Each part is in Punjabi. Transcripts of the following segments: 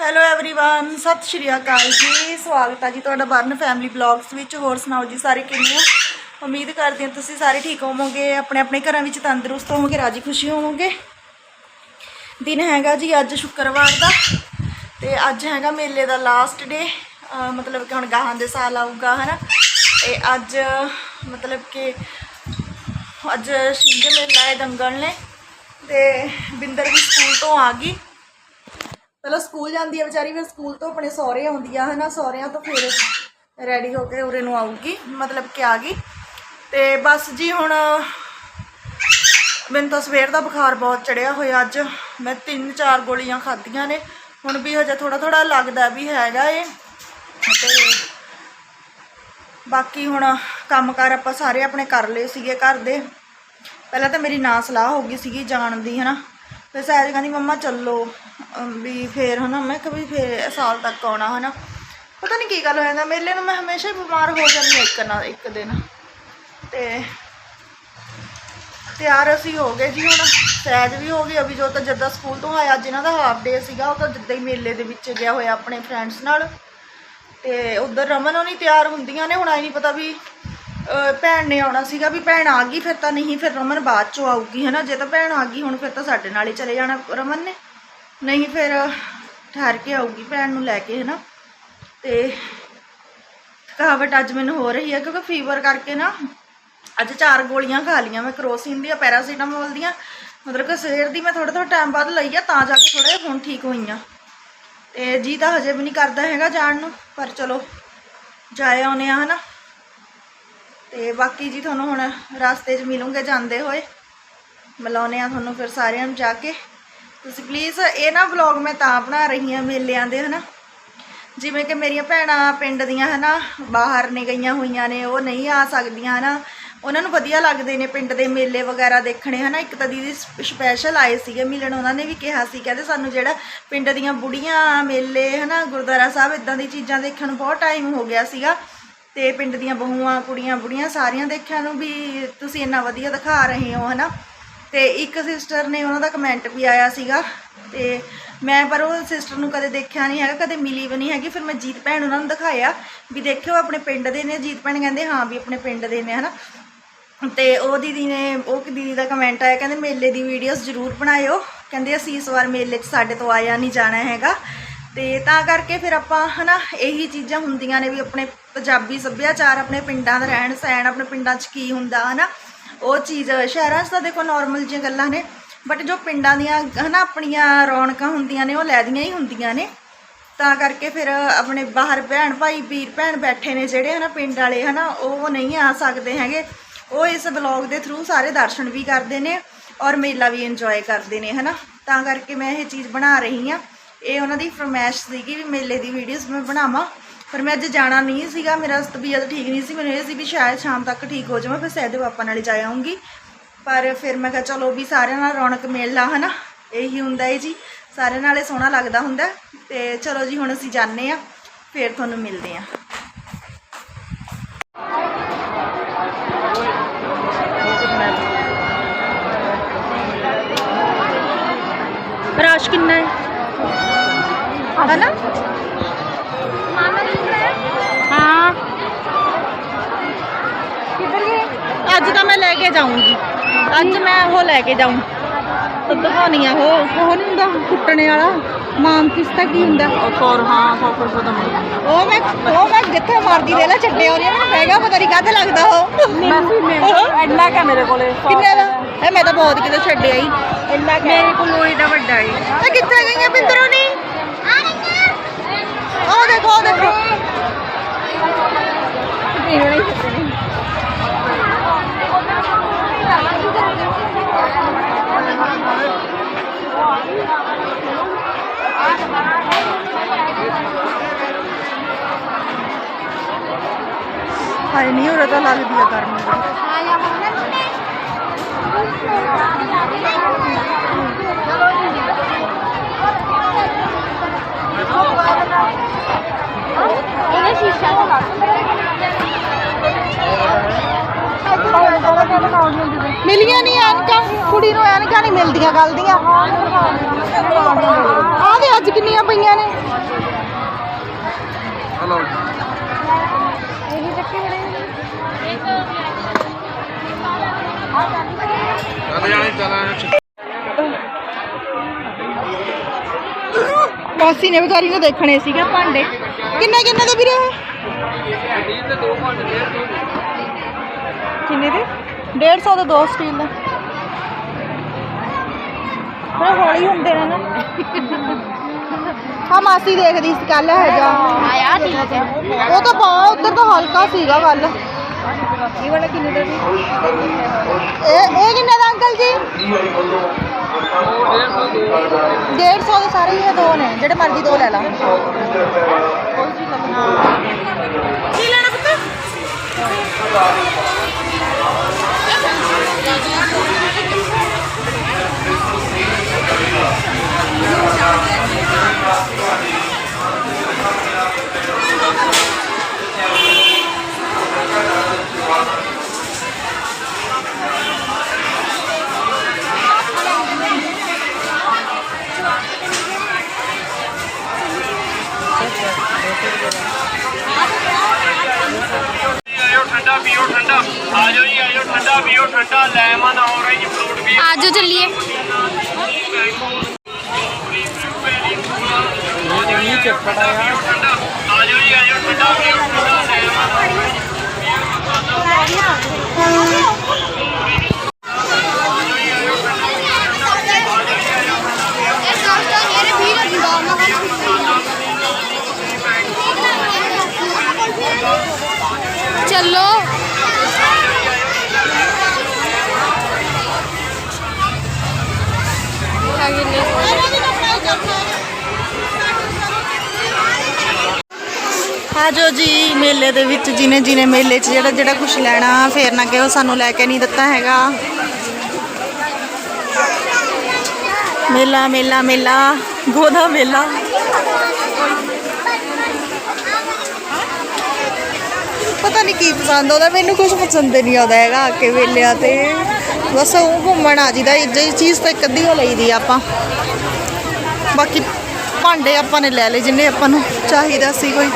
ਹੈਲੋ एवरीवन ਸਤਿ ਸ਼੍ਰੀ ਅਕਾਲ ਜੀ ਸਵਾਗਤ ਹੈ ਜੀ ਤੁਹਾਡਾ ਬਰਨ ਫੈਮਿਲੀ ਬਲੌਗਸ ਵਿੱਚ ਹੋਰ ਸੁਣਾਓ ਜੀ ਸਾਰੇ ਕਿਵੇਂ ਹੋ ਉਮੀਦ ਕਰਦੀ ਹਾਂ ਤੁਸੀਂ ਸਾਰੇ ਠੀਕ ਹੋਵੋਗੇ ਆਪਣੇ ਆਪਣੇ ਘਰਾਂ ਵਿੱਚ ਤੰਦਰੁਸਤ ਹੋਵੋਗੇ ਰਾਜੀ ਖੁਸ਼ੀ ਹੋਵੋਗੇ ਦਿਨ ਹੈਗਾ ਜੀ ਅੱਜ ਸ਼ੁੱਕਰਵਾਰ ਦਾ ਤੇ ਅੱਜ ਹੈਗਾ ਮੇਲੇ ਦਾ ਲਾਸਟ ਡੇ ਮਤਲਬ ਕਿ ਹੁਣ ਗਾਹਾਂ ਦੇ ਸਾਲ ਆਊਗਾ ਹਨਾ ਤੇ ਅੱਜ ਮਤਲਬ ਕਿ ਅੱਜ ਛਿੰਝ ਮੇਲਾ ਹੈ ਦੰਗਲ ਨੇ ਤੇ ਬਿੰਦਰ ਵੀ ਸਕੂਲ ਤੋਂ ਆ ਗਈ ਪਹਿਲਾਂ ਸਕੂਲ ਜਾਂਦੀ ਹੈ ਵਿਚਾਰੀ, ਫਿਰ ਸਕੂਲ ਤੋਂ ਆਪਣੇ ਸਹੁਰੇ ਆਉਂਦੀ ਆ ਹਨਾ, ਸਹੁਰਿਆਂ ਤੋਂ ਫਿਰ ਰੈਡੀ ਹੋ ਕੇ ਉਰੇ ਨੂੰ ਆਊਗੀ, ਮਤਲਬ ਕਿ ਆ ਗਈ। ਤੇ ਬਸ ਜੀ ਹੁਣ ਮੈਨੂੰ ਤਾਂ ਸਵੇਰ ਦਾ ਬੁਖਾਰ ਬਹੁਤ ਚੜਿਆ ਹੋਇਆ ਅੱਜ। ਮੈਂ ਤਿੰਨ ਚਾਰ ਗੋਲੀਆਂ ਖਾਧੀਆਂ ਨੇ, ਹੁਣ ਵੀ ਹਜੇ ਥੋੜਾ ਥੋੜਾ ਲੱਗਦਾ ਵੀ ਹੈਗਾ ਏ। ਤੇ ਬਾਕੀ ਹੁਣ ਕੰਮਕਾਰ ਆਪਾਂ ਸਾਰੇ ਆਪਣੇ ਕਰ ਲਏ ਸੀਗੇ ਘਰ ਦੇ। ਪਹਿਲਾਂ ਤਾਂ ਮੇਰੀ ਨਾ ਸਲਾਹ ਹੋ ਗਈ ਸੀਗੀ ਜਾਣ ਦੀ, ਹਨਾ। ਫਿਰ ਸਹਿਜ ਕਹਿੰਦੀ, ਮੰਮਾ ਚੱਲੋ। ਅਮ ਵੀ ਫੇਰ ਹਨਾ, ਮੈਂ ਕਿਹਾ ਵੀ ਫੇਰ ਸਾਲ ਤੱਕ ਆਉਣਾ ਹਨਾ। ਪਤਾ ਨਹੀਂ ਕੀ ਗੱਲ ਹੋ ਜਾਂਦਾ ਮੇਲੇ ਨੂੰ ਮੈਂ ਹਮੇਸ਼ਾ ਹੀ ਬਿਮਾਰ ਹੋ ਜਾਂਦੀ ਹਾਂ ਇੱਕ ਨਾ, ਇੱਕ ਦਿਨ। ਤੇ ਤਿਆਰ ਅਸੀਂ ਹੋ ਗਏ ਜੀ ਹੁਣ। ਸਹਿਜ ਵੀ ਹੋ ਗਈ, ਅਭੀ ਜੋ ਤਾਂ ਜੱਦਾ ਸਕੂਲ ਤੋਂ ਆਇਆ ਅੱਜ ਇਹਨਾਂ ਦਾ ਹਾਫ ਡੇ ਸੀਗਾ, ਉਹ ਤਾਂ ਜਿੱਦਾਂ ਹੀ ਮੇਲੇ ਦੇ ਵਿੱਚ ਗਿਆ ਹੋਇਆ ਆਪਣੇ ਫਰੈਂਡਸ ਨਾਲ। ਤੇ ਉਧਰ ਰਮਨ ਉਹ ਨਹੀਂ ਤਿਆਰ ਹੁੰਦੀਆਂ ਨੇ, ਹੁਣ ਆਈ ਨਹੀਂ ਪਤਾ ਵੀ ਭੈਣ ਨੇ ਆਉਣਾ ਸੀਗਾ ਵੀ ਭੈਣ ਆ ਗਈ, ਫਿਰ ਤਾਂ ਨਹੀਂ, ਫਿਰ ਰਮਨ ਬਾਅਦ ਚੋਂ ਆਊਗੀ ਹੈ ਨਾ ਜੇ ਤਾਂ ਭੈਣ ਆ ਗਈ, ਹੁਣ ਫਿਰ ਤਾਂ ਸਾਡੇ ਨਾਲ ਹੀ ਚਲੇ ਜਾਣਾ ਰਮਨ ਨੇ। ਨਹੀਂ, ਫਿਰ ਠਹਿਰ ਕੇ ਆਊਗੀ ਭੈਣ ਨੂੰ ਲੈ ਕੇ ਹੈ ਨਾ ਤੇ ਥਕਾਵਟ ਅੱਜ ਮੈਨੂੰ ਹੋ ਰਹੀ ਹੈ, ਕਿਉਂਕਿ ਫੀਵਰ ਕਰਕੇ ਨਾ ਅੱਜ ਚਾਰ ਗੋਲੀਆਂ ਖਾ ਲੀਆਂ ਮੈਂ, ਕਰੋਸਿਨ ਦੀਆਂ, ਪੈਰਾਸੀਟਾਮੋਲ ਦੀਆਂ। ਮਤਲਬ ਕਿ ਸਵੇਰ ਦੀ ਮੈਂ ਥੋੜਾ ਥੋੜਾ ਟਾਈਮ ਬਾਅਦ ਲਈ ਆ, ਤਾਂ ਜਾ ਕੇ ਥੋੜਾ ਹੁਣ ਠੀਕ ਹੋਈਆਂ। ਤੇ ਜੀ ਤਾਂ ਹਜੇ ਵੀ ਨਹੀਂ ਕਰਦਾ ਹੈਗਾ ਜਾਣ ਨੂੰ, ਪਰ ਚਲੋ, ਜਾਏ ਆਉਨੇ ਆ, ਹਨਾ? ਤੇ ਬਾਕੀ ਜੀ ਤੁਹਾਨੂੰ ਹੁਣ ਰਸਤੇ 'ਚ ਮਿਲੂੰਗੇ, ਜਾਂਦੇ ਹੋਏ। ਮਿਲਾਉਨੇ ਆ ਤੁਹਾਨੂੰ ਫਿਰ ਸਾਰਿਆਂ ਨੂੰ ਜਾ ਕੇ। ਤੁਸੀਂ ਪਲੀਜ਼ ਇਹ ਨਾ ਵਲੌਗ ਮੈਂ ਤਾਂ ਬਣਾ ਰਹੀ ਹਾਂ ਮੇਲਿਆਂ ਦੇ, ਹਨਾ। ਜਿਵੇਂ ਕਿ ਮੇਰੀਆਂ ਭੈਣਾਂ ਪਿੰਡ ਦੀਆਂ, ਹਨਾ, ਬਾਹਰ ਨੇ ਗਈਆਂ ਹੋਈਆਂ ਨੇ, ਉਹ ਨਹੀਂ ਆ ਸਕਦੀਆਂ, ਹਨਾ। ਉਹਨਾਂ ਨੂੰ ਵਧੀਆ ਲੱਗਦੇ ਨੇ ਪਿੰਡ ਦੇ ਮੇਲੇ ਵਗੈਰਾ ਦੇਖਣੇ, ਹਨਾ। ਇੱਕ ਤਾਂ ਦੀਦੀ ਸਪੈਸ਼ਲ ਆਏ ਸੀਗੇ ਮਿਲਣ, ਉਹਨਾਂ ਨੇ ਵੀ ਕਿਹਾ ਸੀ, ਕਹਿੰਦੇ ਸਾਨੂੰ ਜਿਹੜਾ ਪਿੰਡ ਦੀਆਂ ਬੁੜੀਆਂ, ਮੇਲੇ, ਹਨਾ, ਗੁਰਦੁਆਰਾ ਸਾਹਿਬ ਇਦਾਂ ਦੀ ਚੀਜ਼ਾਂ ਦੇਖਣ ਨੂੰ ਬਹੁਤ ਟਾਈਮ ਹੋ ਗਿਆ ਸੀਗਾ। ਤੇ ਪਿੰਡ ਦੀਆਂ ਬਹੂਆਂ, ਕੁੜੀਆਂ, ਬੁੜੀਆਂ ਸਾਰੀਆਂ ਦੇਖਿਆ ਨੂੰ ਵੀ ਤੁਸੀਂ ਇੰਨਾ ਵਧੀਆ ਦਿਖਾ ਰਹੇ ਹੋ, ਹਨਾ? ਤੇ ਇੱਕ ਸਿਸਟਰ ਨੇ ਉਹਨਾਂ ਦਾ ਕਮੈਂਟ ਵੀ ਆਇਆ ਸੀਗਾ ਤੇ ਮੈਂ ਪਰ ਉਹ ਸਿਸਟਰ ਨੂੰ ਕਦੇ ਦੇਖਿਆ ਨਹੀਂ ਹੈਗਾ, ਕਦੇ ਮਿਲੀ ਵੀ ਨਹੀਂ ਹੈਗੀ, ਫਿਰ ਮੈਂ ਜੀਤ ਭੈਣ ਉਹਨਾਂ ਨੂੰ ਦਿਖਾਇਆ ਵੀ ਦੇਖਿਓ ਆਪਣੇ ਪਿੰਡ ਦੇ ਨੇ, ਜੀਤ ਭੈਣ ਕਹਿੰਦੇ ਹਾਂ ਵੀ ਆਪਣੇ ਪਿੰਡ ਦੇ ਨੇ, ਹਨਾ? ਤੇ ਉਹ ਦੀਦੀ ਨੇ, ਉਹ ਦੀਦੀ ਦਾ ਕਮੈਂਟ ਆਇਆ, ਕਹਿੰਦੇ ਮੇਲੇ ਦੀ ਵੀਡੀਓਜ਼ ਜ਼ਰੂਰ ਬਣਾਇਓ। ਕਹਿੰਦੇ ਅਸੀਂ ਇਸ ਵਾਰ ਮੇਲੇ 'ਚ ਸਾਡੇ ਤੋਂ ਆਇਆ ਨਹੀਂ ਜਾਣਾ ਹੈਗਾ। ਤੇ ਤਾਂ ਕਰਕੇ ਫਿਰ ਆਪਾਂ, ਹਨਾ, ਇਹੀ ਚੀਜ਼ਾਂ ਹੁੰਦੀਆਂ ਨੇ ਵੀ ਆਪਣੇ ਪੰਜਾਬੀ ਸੱਭਿਆਚਾਰ, ਆਪਣੇ ਪਿੰਡਾਂ ਦਾ ਰਹਿਣ ਸਹਿਣ, ਆਪਣੇ ਪਿੰਡਾਂ 'ਚ ਕੀ ਹੁੰਦਾ, ਹਨਾ? ਉਹ ਚੀਜ਼, ਸ਼ਹਿਰਾਂ 'ਚ ਤਾਂ ਦੇਖੋ ਨਾਰਮਲ ਜਿਹੀਆਂ ਗੱਲਾਂ ਨੇ ਬਟ ਜੋ ਪਿੰਡਾਂ ਦੀਆਂ, ਹਨਾ, ਆਪਣੀਆਂ ਰੌਣਕਾਂ ਹੁੰਦੀਆਂ ਨੇ, ਉਹ ਲੈਦੀਆਂ ਹੀ ਹੁੰਦੀਆਂ ਨੇ। ਤਾਂ ਕਰਕੇ ਫਿਰ ਆਪਣੇ ਬਾਹਰ ਭੈਣ ਭਾਈ, ਵੀਰ ਭੈਣ ਬੈਠੇ ਨੇ ਜਿਹੜੇ, ਹਨਾ, ਪਿੰਡ ਵਾਲੇ, ਹਨਾ, ਉਹ ਨਹੀਂ ਆ ਸਕਦੇ ਹੈਗੇ। ਉਹ ਇਸ ਬਲੌਗ ਦੇ ਥਰੂ ਸਾਰੇ ਦਰਸ਼ਨ ਵੀ ਕਰਦੇ ਨੇ ਔਰ ਮੇਲਾ ਵੀ ਇੰਜੋਏ ਕਰਦੇ ਨੇ, ਹਨਾ? ਤਾਂ ਕਰਕੇ ਮੈਂ ਇਹ ਚੀਜ਼ ਬਣਾ ਰਹੀ ਆ ਇਹ ਉਹਨਾਂ ਦੀ ਫਰਮਾਇਸ਼ ਸੀਗੀ ਵੀ ਮੇਲੇ ਦੀ ਵੀਡੀਓਜ਼ ਮੈਂ ਬਣਾਵਾਂ। ਪਰ ਮੈਂ ਅੱਜ ਜਾਣਾ ਨਹੀਂ ਸੀਗਾ ਮੇਰਾ ਤਬੀਅਤ ਠੀਕ ਨਹੀਂ ਸੀ ਮੈਨੂੰ ਇਹ ਸੀ ਵੀ ਸ਼ਾਇਦ ਸ਼ਾਮ ਤੱਕ ਠੀਕ ਹੋ ਜਾਵਾਂ ਫਿਰ ਸਹਿਦੇ ਪਾਪਾ ਨਾਲ ਹੀ ਜਾ ਆਉਂਗੀ। ਪਰ ਫਿਰ ਮੈਂ ਕਿਹਾ ਚਲੋ ਵੀ ਸਾਰਿਆਂ ਨਾਲ ਰੌਣਕ ਮੇਲਾ ਹਨਾ? ਇਹੀ ਹੁੰਦਾ ਏ ਜੀ। ਸਾਰਿਆਂ ਨਾਲੇ ਸੋਹਣਾ ਲੱਗਦਾ ਹੁੰਦਾ ਤੇ ਚਲੋ ਜੀ ਹੁਣ ਅਸੀਂ ਜਾਂਦੇ ਆ ਫਿਰ ਤੁਹਾਨੂੰ ਮਿਲਦੇ ਆ ਰਸ਼ ਕਿੰਨਾ ਹੈ? ਹਨਾ? ਹਾਂ। ਕਿੱਧਰ ਗਏ? ਅੱਜ ਤਾਂ ਮੈਂ ਲੈ ਕੇ ਜਾਊਂਗੀ। ਅੱਜ ਮੈਂ ਉਹ ਲੈ ਕੇ ਜਾਊਂ। ਦਿਖਾਉਣੀ ਆ ਉਹ। ਉਹ ਨਹੀਂ ਹੁੰਦਾ ਕੁੱਟਣੇ ਵਾਲਾ। ਮਾਮ ਕਿਸਤਾ ਕੀ ਹੁੰਦਾ? ਔਰ ਹਾਂ ਫੋਕਸ ਬਦਮ ਉਹ ਮੈਂ ਉਹ ਮੈਂ ਜਿੱਥੇ ਮਰਦੀ ਦੇ ਲੈ ਛੱਡੇ ਹੋ ਰਹੀ ਮੈਨੂੰ ਹੈਗਾ ਪਤਾ ਨਹੀਂ ਕਾਹਤੇ ਲੱਗਦਾ ਉਹ। ਇੰਨਾ ਕਾ ਮੇਰੇ ਕੋਲੇ ਕਿੰਨੇ ਦਾ? ਇਹ ਮੈਂ ਤਾਂ ਬਹੁਤ ਕਿਤੇ ਛੱਡਿਆ ਹੀ ਇੰਨਾ ਮੇਰੇ ਕੋਲ ਉਹ ਇਹਦਾ ਵੱਡਾ ਹੈ ਕਿੱਥੇ ਗਈਆਂ ਬਿੰਦਰੋਂ ਨਹੀਂ ਉਹ ਦੇਖੋ ਉਹ ਦੇਖੋ ਹਾਏ ਨਹੀਂ ਉਰੇ ਤਾਂ ਲੱਗਦੀ ਆ ਗਰਮੀ ਬੜੀ। ਇਹਦਾ ਸ਼ੀਸ਼ਾ ਲਗਾ ਮਿਲੀਆਂ ਨਹੀਂ ਐਨਕਾਂ ਕੁੜੀ ਨੂੰ ਐਨਕਾਂ ਨਹੀਂ ਮਿਲਦੀਆਂ ਗੱਲ ਦੀਆਂ। ਆਹ ਦੇ ਅੱਜ ਕਿੰਨੀਆਂ ਪਈਆਂ ਨੇ। ਲਓ ਇਹ ਚੱਕੇ ਬੜੇ ਚੱਲ ਜਾਣੇ ਚੱਲ ਮਾਸੀ ਨੇ ਵਿਚਾਰੀ ਨੇ ਦੇਖਣੇ ਸੀਗੇ ਭਾਂਡੇ। ਕਿੰਨੇ ਕਿੰਨੇ ਦੇ ਵੀਰੇ? ਕਿੰਨੇ ਦੇ? 150 ਦੇ ਦੋ ਸਟੀਲ ਦੇ। ਪਰ ਹੌਲੀ ਹੁੰਦੇ ਨੇ ਨਾ। ਹਾਂ ਮਾਸੀ ਦੇਖਦੀ ਸੀ ਕੱਲ ਹੈ ਜਾ ਆਇਆ ਠੀਕ ਹੈ। ਉਹ ਤਾਂ ਪਾ ਉਧਰ ਤਾਂ ਹਲਕਾ ਸੀਗਾ ਕੱਲ ਇਹ ਵਾਲਾ ਕਿੰਨੇ ਦਾ ਇਹ ਇਹ ਕਿੰਨੇ ਦਾ ਅੰਕਲ ਜੀ? 150 ਦੇ ਸਾਰੇ ਹੀ ਇਹ ਦੋ ਨੇ ਜਿਹੜੇ ਮਰਜ਼ੀ ਦੋ ਲੈ ਲਾ। ਕੀ ਲੈਣਾ ਠੰਡਾ ਪੀਓ ਠੰਡਾ ਆ ਜਾਓ ਜੀ ਆਇਓ ਠੰਡਾ ਪੀਓ ਠੰਡਾ ਲੈਮਨ ਔਰੇਂਜ ਫਰੂਟ ਵੀ। ਆਜੋ ਚੱਲੀਏ। ਠੰਡਾ ਆ। ਜਾਓ ਜੀ ਆਇਓ ਠੰਡਾ ਪੀਓ ਠੰਡਾ ਲੈਮਨ ਚੱਲੋ ਆਜੋ ਜੀ, ਮੇਲੇ ਦੇ ਵਿੱਚ ਜਿਨੇ ਜਿਨੇ ਮੇਲੇ 'ਚ ਜਿਹੜਾ ਜਿਹੜਾ ਕੁਝ ਲੈਣਾ, ਫੇਰ ਨਾ ਕਿਹੋ ਸਾਨੂੰ ਲੈ ਕੇ ਨਹੀਂ ਦਿੱਤਾ ਹੈਗਾ। ਮੇਲਾ ਮੇਲਾ ਮੇਲਾ, ਗੋਦਾ ਮੇਲਾ। ਪਤਾ ਨਹੀਂ ਕੀ ਪਸੰਦ ਆਉਂਦਾ ਮੈਨੂੰ ਕੁਝ ਪਸੰਦ ਨਹੀਂ ਆਉਂਦਾ ਹੈਗਾ, ਆ ਕੇ ਵੇਲਿਆਂ ਤੇ। ਬਸ ਉਹ ਘੁੰਮਣ ਆ ਜੀਦਾ ਇਹ ਚੀਜ਼ ਤਾਂ ਇੱਕ ਅੱਧੀ ਹੋ ਲਈਦੀ ਆਪਾਂ। ਬਾਕੀ ਭਾਂਡੇ ਆਪਾਂ ਨੇ ਲੈ ਲਏ ਜਿੰਨੇ ਆਪਾਂ ਨੂੰ ਚਾਹੀਦਾ ਸੀ ਕੋਈ।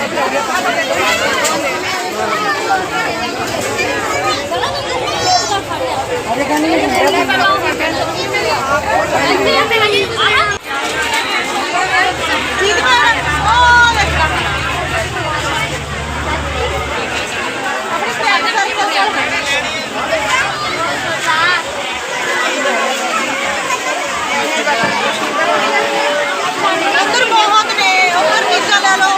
ਅੰਦਰ ਬਹੁਤ ਨੇ ਉੱਧਰ ਚੀਜ਼ਾਂ ਲੈ ਲਓ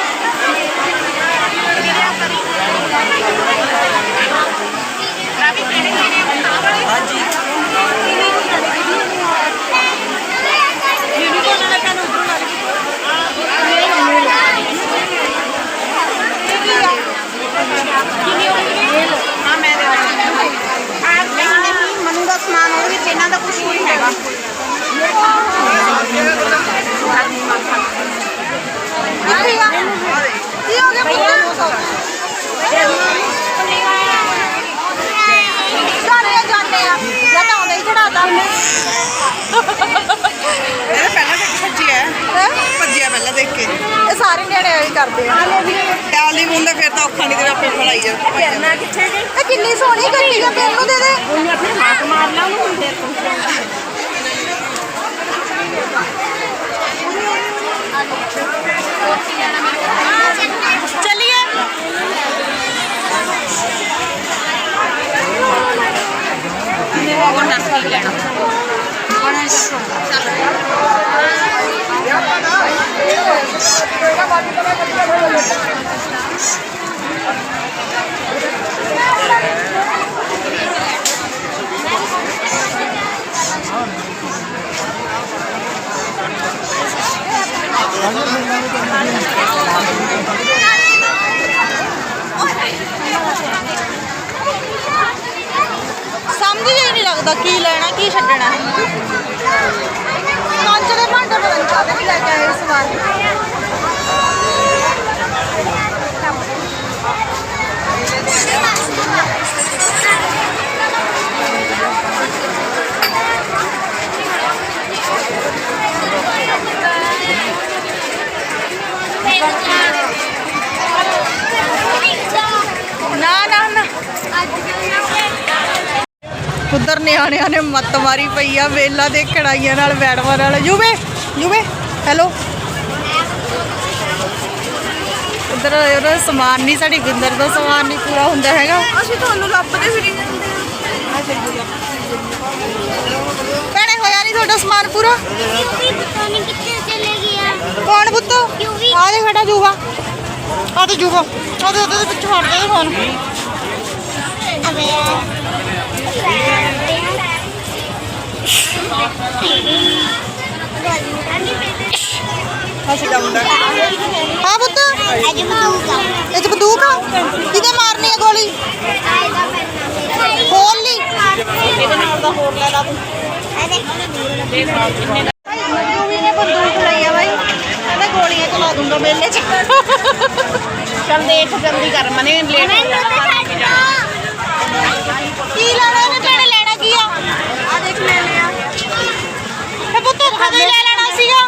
ਮਨੂ ਦਾ ਸਮਾਨ ਉਹਦੇ ਵਿੱਚ ਇਹਨਾਂ ਦਾ ਕੁਝ ਨਹੀਂ ਹੈਗਾ ਕਿੱਥੇ ਆ ਕੀ ਹੋ ਗਿਆ ਪੁੱਤ ਸਾਰੇ ਜਾਂਦੇ ਆ ਜਾਂ ਤਾਂ ਆਉਂਦਾ ਹੀ ਚੜਾਤਾ ਇਹ ਪਹਿਲਾਂ ਦੇਖ ਭੱਜੀ ਹੈ ਭੱਜਿਆ ਪਹਿਲਾਂ ਦੇਖ ਕੇ ਇਹ ਸਾਰੇ ਨਿਆਣੇ ਐਂ ਕਰਦੇ ਆ। ਟਾਲੀ ਮੁੰਡਾ ਫਿਰ ਤਾਂ ਔਖਾ ਨਹੀਂ ਤੇ ਆਪੇ ਫੜਾਈ ਜਾ ਇਹ ਕਿੰਨੀ ਸੋਹਣੀ ਗੱਡੀ ਆ ਤੈਨੂੰ ਦੇ ਦੇ। ਚਲਿਏ। ਸਮਝ ਹੀ ਨਹੀਂ ਲੱਗਦਾ ਕੀ ਲੈਣਾ ਕੀ ਛੱਡਣਾ ਕੰਚ ਦੇ ਭਾਂਡੇ ਪਤਾ ਲੈ ਕੇ ਆਏ ਇਸ ਵਾਰ ਨਾ ਨਾ ਨਾ। ਉਧਰ ਨਿਆਣਿਆਂ ਨੇ ਮੱਤ ਮਾਰੀ ਪਈ ਆ, ਵੇਲਾ ਦੇ ਕੜਾਈਆਂ ਨਾਲ ਮੈਡਮਾਂ ਨਾਲ। ਜੂਵੇ ਯੂਵੇ ਹੈਲੋ ਉਧਰ ਉਹਦਾ ਸਮਾਨ ਨਹੀਂ ਸਾਡੀ ਬਿੰਦਰ ਦਾ ਸਮਾਨ ਨਹੀਂ ਪੂਰਾ ਹੁੰਦਾ ਹੈਗਾ। ਅਸੀਂ ਤੁਹਾਨੂੰ ਲੱਭਦੇ ਫਿਰੀ ਜਾਂਦੇ। ਭੈਣੇ ਹੋਇਆ ਨਹੀਂ ਤੁਹਾਡਾ ਸਮਾਨ ਪੂਰਾ? ਪਤਾ ਨਹੀਂ ਕਿੱਥੇ ਚਲੇ ਗਿਆ ਕੌਣ ਪੁੱਤ। ਆ ਦੇ ਖੜਾ ਜੂਵਾ ਆ ਤੇ ਜੂਵਾ ਆ ਦੇ ਉਹਦੇ ਪਿੱਛੇ ਹਟ ਦੇ ਫੋਨ। ਅਬੇ ਹਾਂ ਪੁੱਤ। ਅੱਜ ਮਾਊਗਾ ਇਹ ਚ ਬੰਦੂਕ ਆ। ਕਿਤੇ ਮਾਰਨੀ ਹੈ ਗੋਲੀ? ਆਏਗਾ ਪੈਣਾ ਖੋਲ ਲਈ। ਜੂਵੀ ਨੇ ਬੰਦੂਕ ਲਈ ਆ ਬਾਈ ਕਹਿੰਦਾ ਗੋਲੀਆਂ ਚਲਾ ਦੂੰਗਾ ਮੇਲੇ ਚ ਚੱਲ ਦੇਖ ਜਲਦੀ ਕਰ ਮਨੇ ਲੇਟ ਕੀ ਲੈਣਾ ਕੀ ਆ ਆ ਦੇਖ ਲੈ ਲਿਆ ਕਦੇ ਲੈ ਲੈਣਾ ਸੀਗਾ?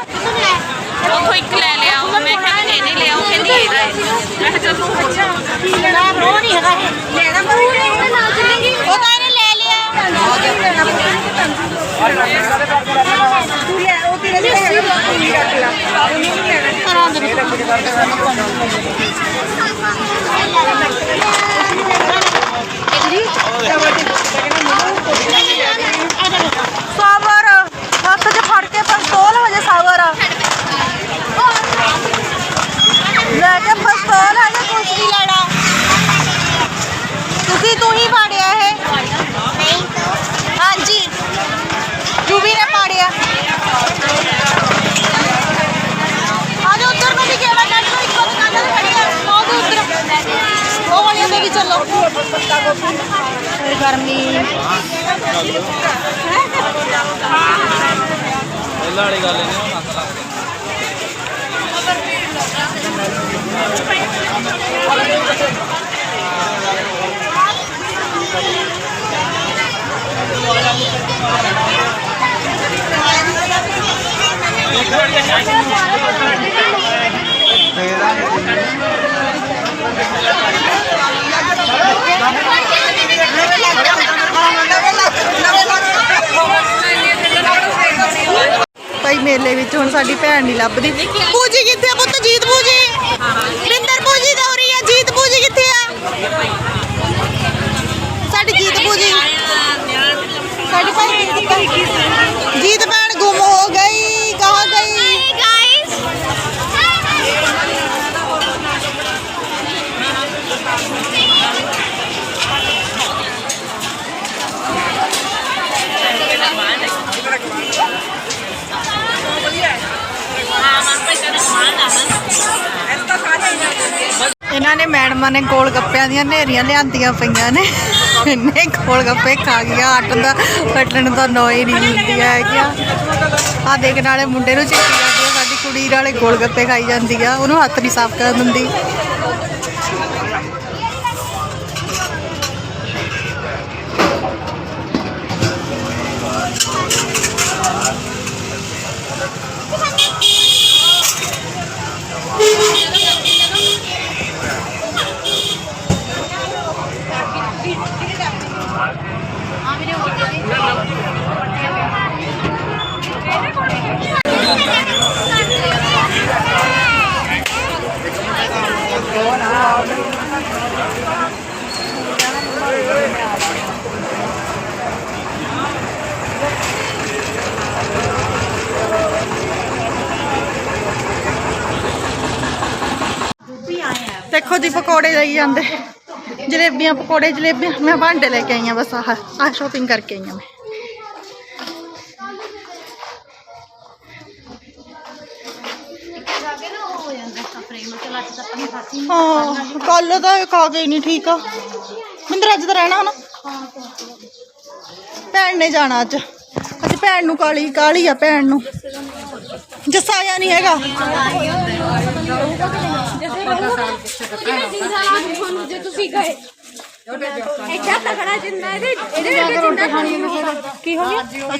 ਉਥੋਂ ਇੱਕ ਲੈ ਲਿਆ ਉਹ ਮੈਂ ਕਿਹਾ ਇਹ ਨਹੀਂ ਲਿਆ ਉਹ ਕਹਿੰਦੀ ਇਹਦਾ ਹੈ। ਮੈਂ ਕਿਹਾ ਚੱਲ ਅੱਛਾ ਲੈਣਾ ਰੋ ਨਹੀਂ ਹੈਗਾ ਲੈਣਾ ਉਹ ਤਾਂ ਇਹਨੇ ਲੈ ਲਿਆ। ਸਾਵਰ ਹੱਥ 'ਚ ਫੜ ਕੇ ਪਿਸਤੌਲ ਹਜੇ ਸਾਵਰ ਲੈ ਕੇ ਪਿਸਤੌਲ ਹਜੇ ਕੁਛ ਨਹੀਂ ਲੈਣਾ ਤੁਸੀਂ ਤੂੰ ਹੀ ਪਾੜਿਆ ਇਹ ਹਾਂਜੀ ਜੂਬੀ ਨੇ ਪਾੜਿਆ ਆਜੋ ਉੱਧਰ ਨੂੰ ਵੀ ਗੇੜਾ ਕੱਢ ਲਓ ਇੱਕੋ ਦੁਕਾਨ ਤੇ ਖੜੀ ਆ ਉਹ ਦੇ ਉੱਧਰ ਉਹ ਵਾਲੀਆਂ ਤੇ ਵੀ ਚੱਲੋ ਫਿਰ ਗਰਮੀ ਪਹਿਲਾਂ ਵਾਲੀ ਗੱਲ ਨਹੀਂ ਉਹ ਨੱਕ ਲੱਗਦੇ ਭਾਈ ਮੇਲੇ ਵਿੱਚ ਹੁਣ ਸਾਡੀ ਭੈਣ ਨਹੀਂ ਲੱਭਦੀ। ਪੂਜੀ ਕਿੱਥੇ ਆ ਪੁੱਤ? ਜੀਤ ਪੂਜੀ। ਬਿੰਦਰ ਪੂਜੀ ਦਾ ਰਹੀ ਆ। ਜੀਤ ਪੂਜੀ ਕਿੱਥੇ ਆ? ਸਾਡੀ ਜੀਤ ਪੂਜੀ। ਸਾਡੀ ਭਾਈ ਜੀਤ ਭੈਣ ਗੁੰਮ ਇਹਨਾਂ ਨੇ ਮੈਡਮਾਂ ਨੇ ਗੋਲ ਗੱਪਿਆਂ ਦੀਆਂ ਨੇਰੀਆਂ ਲਿਆਂਦੀਆਂ ਪਈਆਂ ਨੇ। ਇੰਨੇ ਗੋਲ ਗੱਪੇ ਖਾ ਗਿਆ ਅੱਟ ਦਾ ਕੱਟਣ ਦਾ ਨੋ ਹੀ ਨਹੀਂ ਹੁੰਦੀ ਹੈਗੀਆਂ। ਆ ਦੇਖ, ਨਾਲੇ ਮੁੰਡੇ ਨੂੰ ਚਿੱਟੀ ਜਾਂਦੀ ਆ, ਸਾਡੀ ਕੁੜੀ ਨਾਲੇ ਗੋਲ ਗੱਪੇ ਖਾਈ ਜਾਂਦੀ ਆ, ਉਹਨੂੰ ਹੱਥ ਨਹੀਂ ਸਾਫ਼ ਕਰਨ ਦਿੰਦੀ। ਦੇਖੋ ਪਕੌੜੇ ਲਈ ਜਾਂਦੇ। ਜਲੇਬੀਆਂ, ਪਕੌੜੇ, ਜਲੇਬੀਆਂ। ਮੈਂ ਭਾਂਡੇ ਲੈ ਕੇ ਆਈ ਆ ਬਸ, ਆਹ ਆਹ ਸ਼ੋਪਿੰਗ ਕਰਕੇ ਆਈ ਆ ਮੈਂ। ਹਾਂ ਕੱਲ ਦਾ ਇਹ ਖਾ ਕੇ ਨਹੀਂ ਠੀਕ ਆ। ਮਿੰਦਰ ਅੱਜ ਤਾਂ ਰਹਿਣਾ ਨਾ ਭੈਣ ਨੇ ਜਾਣਾ ਅੱਜ। ਅੱਜ ਭੈਣ ਨੂੰ ਕਾਲੀ ਕਾਲੀ ਆ ਭੈਣ ਨੂੰ। ਜੱਸਾ ਆਇਆ ਨਹੀਂ ਹੈਗਾ ਜੇ ਤੁਸੀਂ ਗਏ ਐਡਾ ਤਕੜਾ ਜਿੰਦਾ ਇਹਦੇ ਇਹਦੇ ਵਿੱਚ ਜਿੰਦਾ ਖਾਣੀ ਕੀ ਹੋ ਗਿਆ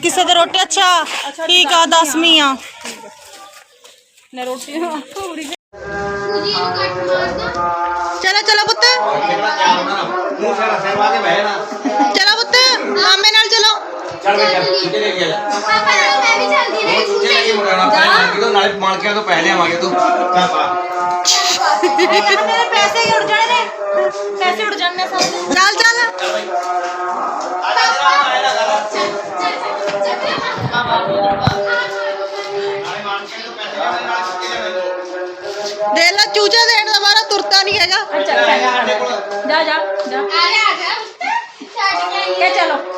ਕਿਸੇ ਦੇ ਰੋਟੀ ਅੱਛਾ ਠੀਕ ਆ ਦਸਵੀਂ ਆ ਪੂਜੀ ਨੂੰ ਕੱਟ ਮਾਰਦਾ ਚਲੋ ਚਲੋ ਪੁੱਤ ਮੂੰਹ ਸਾਰਾ ਸਿਰ ਵਾ ਕੇ ਬਹਿ ਜਾਣਾ ਚਲੋ ਪੁੱਤ ਮਾਮੇ ਨਾਲ ਚਲੋ ਚੱਲ ਬਈ ਚੱਲ ਚੂਚੇ ਲੈ ਕੇ ਆ ਜਾ ਪਾਪਾ ਨਾਲ ਮੈਂ ਵੀ ਚੱਲਦੀ ਉਹ ਰਹੀ ਚੂਚੇ ਲੈ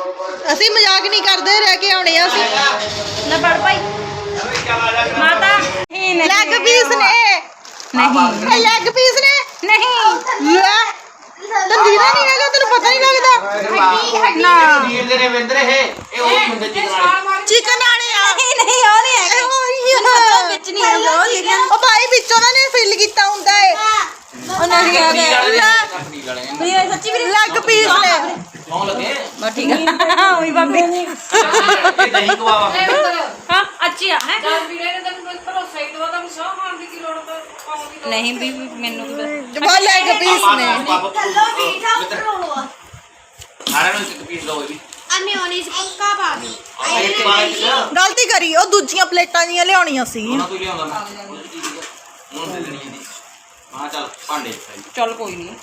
ਅਸੀਂ ਮਜ਼ਾਕ ਨਹੀਂ ਕਰਦੇ ਰਹਿ ਕੇ ਆਉਣੇ ਆ ਅਸੀਂ। ਲੈ ਫੜ ਭਾਈ। ਮਾਤਾ। ਲੈਗ ਪੀਸ ਨੇ। ਨਹੀਂ ਲੈਗ ਪੀਸ ਨੇ। ਨਹੀਂ। ਲੈ। ਤੈਨੂੰ ਦੀਦਾ ਨਹੀਂ ਹੈਗਾ ਤੈਨੂੰ ਪਤਾ ਨਹੀਂ ਲੱਗਦਾ। ਨਾ। ਵੀਰ ਦੇ ਨੇ ਵਿੰਦਰ ਇਹ ਇਹ ਉਹ ਹੁੰਦੇ ਚਿਕਨ ਵਾਲੇ ਚਿਕਨ ਵਾਲੇ ਆ। ਨਹੀਂ ਨਹੀਂ ਉਹ ਨਹੀਂ ਹੈਗਾ ਉਹ ਵਿੱਚ ਨਹੀਂ ਹੈਗਾ ਉਹ ਭਾਈ ਵਿੱਚ ਉਹਨਾਂ ਨੇ ਫਿਲ ਕੀਤਾ ਹੁੰਦਾ ਏ। ਉਹ ਨਹੀਂ ਹੈਗਾ ਕੰਪਨੀ ਵਾਲੇ ਨੇ ਨਹੀਂ ਸੱਚੀ ਵੀ ਲੈਗ ਪੀਸ ਨੇ ਕੌਣ ਲੱਗੇ? ਬਸ ਠੀਕ ਹੈ ਉਹੀ ਬਾਬੇ ਇਹ ਦਹੀਂ ਕਵਾਵਾ ਹਾਂ ਅੱਛੀ ਆ ਹੈ? ਚੱਲ ਵੀਰੇ ਨੇ ਤੈਨੂੰ ਭਰੋਸਾ ਹੀ ਦਵਾ ਤਾਂ ਸੌ ਖਾਣ ਦੀ ਕੀ ਲੋੜ ਪੈ ਪਾਉਂਦੀ ਨਹੀਂ ਵੀ ਮੈਨੂੰ ਵੀ ਉਹ ਲੈਗ ਪੀਸ ਨੇ। ਸਾਰਿਆਂ ਨੂੰ ਇੱਕ ਪੀਸ ਲਓ ਜੀ। ਆ ਮਿਓਨੀਜ਼ ਪੱਕਾ ਪਾ ਦੇ। ਇੱਕ ਬਾਅਦ ਗਲਤੀ ਕਰੀ ਉਹ ਦੂਜੀਆਂ ਪਲੇਟਾਂ ਜੀਆਂ ਲਿਆਉਣੀਆਂ ਸੀ। ਉਹਨਾਂ ਤੋਂ ਲਿਆਉਂਦਾ ਮੈਂ। ਹੁਣ ਦੇ ਦੇਣੀ ਇਹਦੀ ਹਾਂ ਚੱਲ ਭਾਂਡੇ ਚ ਚੱਲ ਕੋਈ ਨਹੀਂ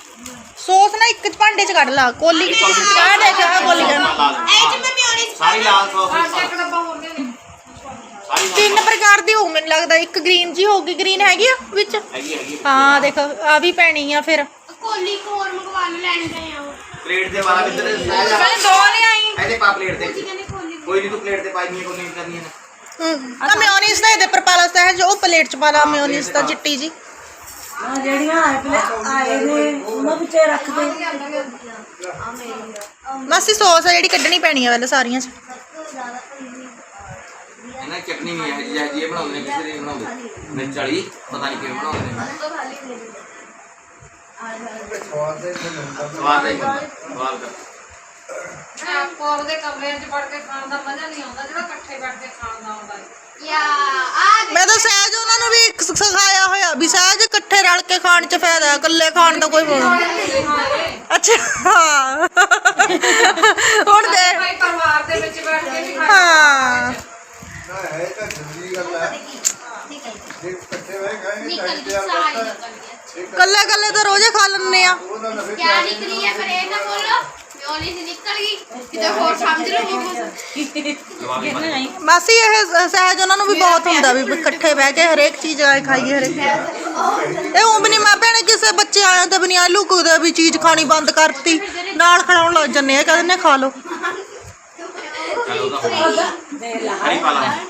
ਸੌਸ ਨਾ ਇੱਕ ਭਾਂਡੇ 'ਚ ਕੱਢ ਲਾ ਕੋਲੀ ਚਾਹ ਦੇਖ ਆ ਕੋਲੀ ਕਰ ਇਹ ਚ ਮੈਂ ਮਿਓਨੀਜ਼ ਸਾਰੀ ਲਾਲ ਸੌਸ ਇੱਕ ਡੱਬਾ ਹੋਰ ਦੇ ਦੇ ਸਾਰੀ ਤਿੰਨ ਪ੍ਰਕਾਰ ਦੀ ਹੋਊ ਮੈਨੂੰ ਲੱਗਦਾ ਇੱਕ ਗ੍ਰੀਨ ਜੀ ਹੋਊਗੀ ਗ੍ਰੀਨ ਹੈਗੀ ਆ ਵਿੱਚ ਹੈਗੀ ਹੈਗੀ ਹਾਂ ਦੇਖ ਆ ਵੀ ਪੈਣੀ ਆ ਫਿਰ ਕੋਲੀ ਕੋਰ ਮੰਗਵਾ ਲੈ ਲੈਣ ਗਏ ਆ ਉਹ ਪਲੇਟ ਦੇ ਵਾਲਾ ਕਿੱਧਰ ਪਹਿਲੇ ਦੋ ਨਹੀਂ ਆਈ ਇਹਦੇ ਪਾ ਪਲੇਟ ਦੇ ਕਹਿੰਦੇ ਕੋਲੀ ਕੋਈ ਨਹੀਂ ਤੂੰ ਪਲੇਟ ਤੇ ਪਾਈ ਨਹੀਂ ਕੋਈ ਨਹੀਂ ਕਰਨੀ ਹੈ ਆ ਮਿਓਨੀਸ ਤਾਂ ਇਹਦੇ ਪਰ ਪਾ ਲਾ ਸਹਿਜ ਉਹ ਪਲੇਟ 'ਚ ਪਾ ਲਾ ਮਿਓਨੀਸ ਤਾਂ ਚਿੱਟੀ ਜੀ ਮਾਸੀ ਸੌਸ ਆ ਜਿਹੜੀ ਕੱਢਣੀ ਪੈਣੀ ਆ ਪਹਿਲਾਂ ਸਾਰੀਆਂ 'ਚ। ਇਹਨਾਂ ਦੀ ਚਟਨੀ ਵੀ ਹੈ ਜੀ ਜੀ ਇਹ ਬਣਾਉਂਦੇ ਨੇ ਕਿਸੇ ਦੀ ਬਣਾਉਂਦੇ। ਮਿਰਚ ਵਾਲੀ ਪਤਾ ਨਹੀਂ ਕਿਵੇਂ ਬਣਾਉਂਦੇ ਨੇ। ਸਵਾਦ ਹੈ ਸਵਾਦ ਕਰ ਆਪੋ ਆਪਦੇ ਕਮਰਿਆਂ 'ਚ ਵੜ ਕੇ ਖਾਣ ਦਾ ਮਜ਼ਾ ਨਹੀਂ ਆਉਂਦਾ ਜਿਹੜਾ ਇਕੱਠੇ ਬੈਠ ਕੇ ਖਾਣ ਦਾ ਆਉਂਦਾ। ਹੈ ਆ ਮੈਂ ਤਾਂ ਸਹਿਜ ਉਹਨਾਂ ਨੂੰ ਵੀ ਸ- ਸਿਖਾਇਆ ਹੋਇਆ ਵੀ ਸਹਿਜ ਇਕੱਠੇ ਰਲ ਕੇ ਖਾਣ 'ਚ ਫਾਇਦਾ ਹੈ ਇਕੱਲੇ ਖਾਣ ਦਾ ਕੋਈ ਫਾਇਦਾ ਨਹੀਂ। ਅੱਛਾ ਹਾਂ। ਹੁਣ ਦੇ। ਭਾਈ ਪਰਿਵਾਰ ਦੇ ਵਿੱਚ ਬੈਠ ਕੇ ਵੀ ਖਾਣਾ। ਹਾਂ। ਹੈ ਤਾਂ ਜ਼ਰੂਰੀ ਗੱਲ ਹੈ। ਜੇ ਇਕੱਠੇ ਨਿਕਲ ਟਾਈਮ ਗਈ ਤੇ ਨਿਕਲ ਗਈ ਕੱਲੇ ਕੱਲੇ ਤਾਂ ਰੋਜ਼ੇ ਖਾ ਲੈਂਦੇ ਆ। ਕਿਆ ਨਿਕਲੀ ਹੈ ਫਿਰ ਇਹ ਨਾ ਬੋਲੋ। ਮਿਓਨੀਜ਼ ਨਿਕਲ ਗਈ। ਕਿਤੇ ਹੋਰ ਸਮਝ ਲਓ ਲਵਾ ਕੇ ਪਾ ਮਾਸੀ ਇਹ ਸਹਿਜ ਉਹਨਾਂ ਨੂੰ ਵੀ ਬਹੁਤ ਹੁੰਦਾ ਵੀ ਇਕੱਠੇ ਬਹਿ ਕੇ ਹਰੇਕ ਚੀਜ਼ ਆਏ ਖਾਈਏ ਹਰੇਕ ਇਹ ਉਹ ਵੀ ਨਹੀਂ ਮੈਂ ਭੈਣੇ ਕਿਸੇ ਬੱਚੇ ਆਇਆ ਤੇ ਵੀ ਨਹੀਂ ਆਲੂ ਕੁਦੇ ਵੀ ਚੀਜ਼ ਖਾਣੀ ਬੰਦ ਕਰਤੀ ਨਾਲ ਖੜਾਉਣ ਲੱਗ ਜੰਨੇ ਆ ਕਹਿੰਦੇ ਨੇ ਖਾ ਲਓ। ਚਲੋ ਹਰੀ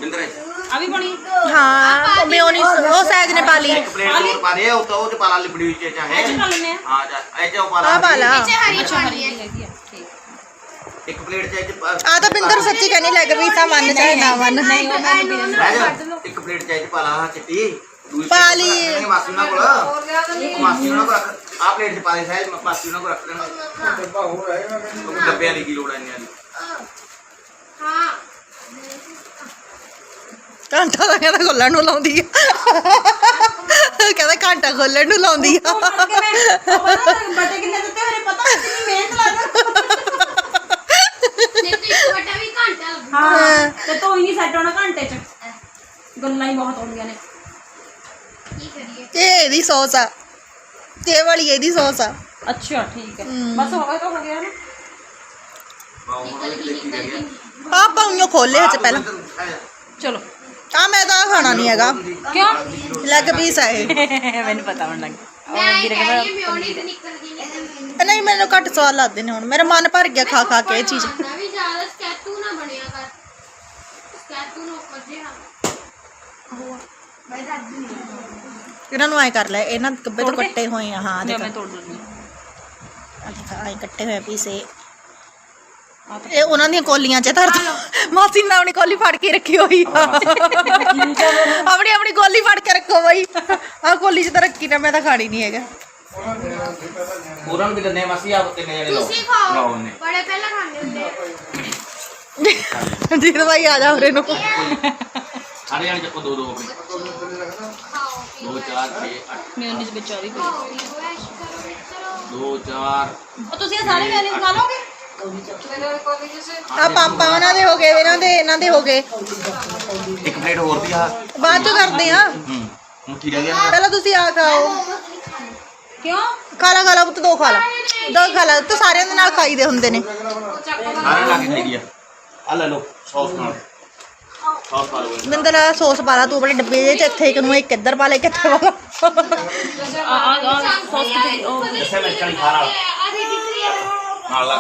ਬਿੰਦਰ। ਆ ਵੀ ਬਣੀ? ਹਾਂ ਮਿਓਨੀਸ ਉਹ ਸਹਿਜ ਨੇ ਪਾ ਲਈ। ਇੱਕ ਪਲੇਟ ਹੋਰ ਪਾ ਦੇ ਉਹ ਤਾਂ ਉਹ ਚ ਪਾ ਲਾ ਲਿਬੜੀ ਵਿੱਚ ਚਾਹੇ। ਖਾ ਲੈਨੇ ਆ। ਹਾਂ ਜਾ ਇਹ ਚ ਉਹ ਪਾ ਆ ਪਾ ਲਾ। ਪਿੱਛੇ ਹਰੀ ਪਾਣੀ ਹੈ। ਹੈਗੀ ਆ ਠੀਕ ਇੱਕ ਪਲੇਟ ਚ ਇਹ ਚ ਪਾ- ਆ ਤਾਂ ਬਿੰਦਰ ਸੱਚੀ ਕਹਿੰਦੀ ਲੱਗ ਵੀ ਤਾਂ ਮੰਨ ਚਾਹੇ ਨਾ ਮੰਨ। ਰਹਿ ਜਾ ਇੱਕ ਪਲੇਟ ਚ ਇਹ ਚ ਪਾ ਲਾ ਚਿੱਟੀ। ਦੂਜੀ ਪਾ ਲਈ। ਮਾਸੀ ਉਹਨਾਂ ਕੋਲ। ਨਹੀਂ। ਮਾਸੀ ਉਹਨਾਂ ਕੋਲ ਰੱਖ ਆ ਪਲੇਟ ਚ ਪਾ ਦੇ ਮਾਸੀ ਉਹਨਾਂ ਕੋਲ ਰੱਖ ਉਹ ਡੱਬਿਆਂ ਦੀ ਕੀ ਲੋੜ ਐ ਇੰਨੀਆਂ ਦੀ ਹਾਂ ਘੰਟਾ ਤਾਂ ਕਹਿੰਦਾ ਖੋਲਣ ਨੂੰ ਲਾਉਂਦੀ ਆ। ਕਹਿੰਦਾ ਘੰਟਾ ਖੋਲਣ ਨੂੰ ਲਾਉਂਦੀ ਆ। ਬਟੇ ਕਿੰਨੇ ਦਿੱਤੇ ਮੇਰੇ ਪਤਾ ਕਿੰਨੀ ਮਿਹਨਤ ਲੱਗਦਾ ਜੇ ਤੂੰ ਇੱਕ ਵੱਡਾ ਵੀ ਘੰਟਾ ਲੱਗੂ ਹਾਂ ਤੇ ਤੂੰ ਹੀ ਨਹੀਂ ਸੈੱਟ ਹੋਣਾ ਘੰਟੇ ਚ। ਗੱਲਾਂ ਹੀ ਬਹੁਤ ਆਉਂਦੀਆਂ ਨੇ। ਕੀ ਕਰੀਏ? ਇਹ ਇਹਦੀ ਸੌਸ ਆ। ਤੇ ਇਹ ਵਾਲੀ ਇਹਦੀ ਸੌਸ ਆ। ਅੱਛਾ ਠੀਕ ਹੈ। ਬਸ ਹੋ ਗਿਆ ਤਾਂ ਹੋ ਗਿਆ ਨਾ। ਪਾਉ ਹੁਣ ਇਹ ਕੀ ਰਹਿ ਗਿਆ ਆ ਪਾਉਂ ਖੋਲੇ ਚ ਪਹਿਲਾਂ ਚਲੋ। ਆ ਮੈਂ ਤਾਂ ਖਾਣਾ ਨਹੀਂ ਹੈਗਾ। ਕਿਉਂ? ਲੈਗ ਪੀਸ ਆ ਇਹ। ਮੈਨੂੰ ਪਤਾ ਹੋਣ ਲੱਗ ਹਾਂ ਨਿਕਲ ਇਹ ਨਹੀਂ ਮੈਨੂੰ ਘੱਟ ਸਵਾਦ ਲੱਗਦੇ ਨੇ ਹੁਣ। ਮੇਰਾ ਮਨ ਭਰ ਗਿਆ ਖਾ ਖਾ ਕੇ ਇਹ ਚੀਜ਼। ਨਾ ਵੀ ਜ਼ਿਆਦਾ ਸਕੈਟੂ ਨਾ ਬਣਿਆ ਕਰ ਸਕੈਟੂ ਨੂੰ ਉੱਪਰ ਜਿਹਾ ਇਹਨਾਂ ਨੂੰ ਐ ਕਰ ਲੈ ਇਹਨਾਂ ਕੱਬੇ ਤੋਂ ਕੱਟੇ ਹੋਏ ਆ। ਹਾਂ ਮੈਂ ਦੇਖ। ਮੈਂ ਤੋੜ ਦਿੰਦੀ ਆ ਦੇਖ ਆਏ ਕੱਟੇ ਹੋਏ ਪੀਸ ਇਹ ਉਹਨਾਂ ਦੀਆਂ ਕੋਲੀਆਂ 'ਚ ਧਰ ਦੋ ਮਾਸੀ ਨੇ ਆਪਣੀ ਕੋਲੀ ਫੜ ਕੇ ਰੱਖੀ ਹੋਈ ਆ। ਆਪਣੀ ਆਪਣੀ ਕੋਲੀ ਫੜ ਕੇ ਰੱਖੋ ਬਈ। ਆ ਕੋਲੀ 'ਚ ਤਾਂ ਰੱਖੀ ਨਾ ਮੈਂ ਤਾਂ ਖਾਣੀ ਨਹੀਂ ਹੈਗਾ। ਉਹਨਾਂ ਨੂੰ ਵੀ ਦਿੰਦੇ ਆ ਮਾਸੀ ਆਪ ਤਿੰਨੇ ਜਣੇ ਲਓ। ਤੁਸੀਂ ਖਾਓ। ਲਓ ਉਹਨੇ। ਬੜੇ ਪਹਿਲਾਂ ਖਾਂਦੇ ਹੁੰਦੇ ਆ। ਜੀਤ ਭਾਈ ਆ ਜਾ ਉਰੇ ਨੂੰ। ਸਾਰੇ ਜਣੇ ਚੱਕੋ ਦੋ ਦੋ ਆਪਣੇ ਖਾਓ ਦੋ 4 6 8 ਮਿਊਨਿਸ ਵਿੱਚ 24 ਪਈ 2 4 ਉਹ ਤੁਸੀਂ ਇਹ ਸਾਰੇ ਮੈਨੇ ਖਾ ਲੋਗੇ ਆ ਪਾਪਾ ਉਹਨਾਂ ਦੇ ਹੋ ਗਏ ਇਹਨਾਂ ਦੇ ਇਹਨਾਂ ਦੇ ਹੋ ਗਏ। ਇੱਕ ਪਲੇਟ ਹੋਰ ਦੀ ਆ। ਬਾਅਦ ਚ ਕਰਦੇ ਆ। ਹੂੰ ਹੁਣ ਕੀ ਰਹਿ ਗਿਆ? ਪਹਿਲਾਂ ਤੁਸੀਂ ਆ ਖਾਓ। ਕਿਉਂ? ਖਾ ਲਾ ਖਾ ਲਾ ਪੁੱਤ ਦੋ ਖਾ ਲਾ। ਦੋ ਖਾ ਲਾ। ਤੇ ਸਾਰਿਆਂ ਦੇ ਨਾਲ ਖਾਈਦੇ ਹੁੰਦੇ ਨੇ। ਸਾਰੇ ਲਾ ਕੇ ਖਾਈ ਆ। ਆ ਲੈ ਲਓ ਸੌਸ ਨਾਲ। ਸੌਸ ਪਾ ਲਓ। ਮਿੰਦਰ ਸੌਸ ਪਾ ਲਾ ਤੂੰ ਆਪਣੇ ਡੱਬੇ ਦੇ ਚ ਇੱਥੇ ਇੱਕ ਨੂੰ ਇੱਕ ਇੱਧਰ ਪਾ ਲੈ ਇੱਕ ਇੱਥੇ ਪਾ ਲਾ। ਆ ਆ ਆ ਸੌਸ ਕਿਤੇ ਉਹ ਇਸੇ ਮਿਰਚ ਵਾਲੀ ਖਾ ਨਾਲ ਨਾਲ ਲਾ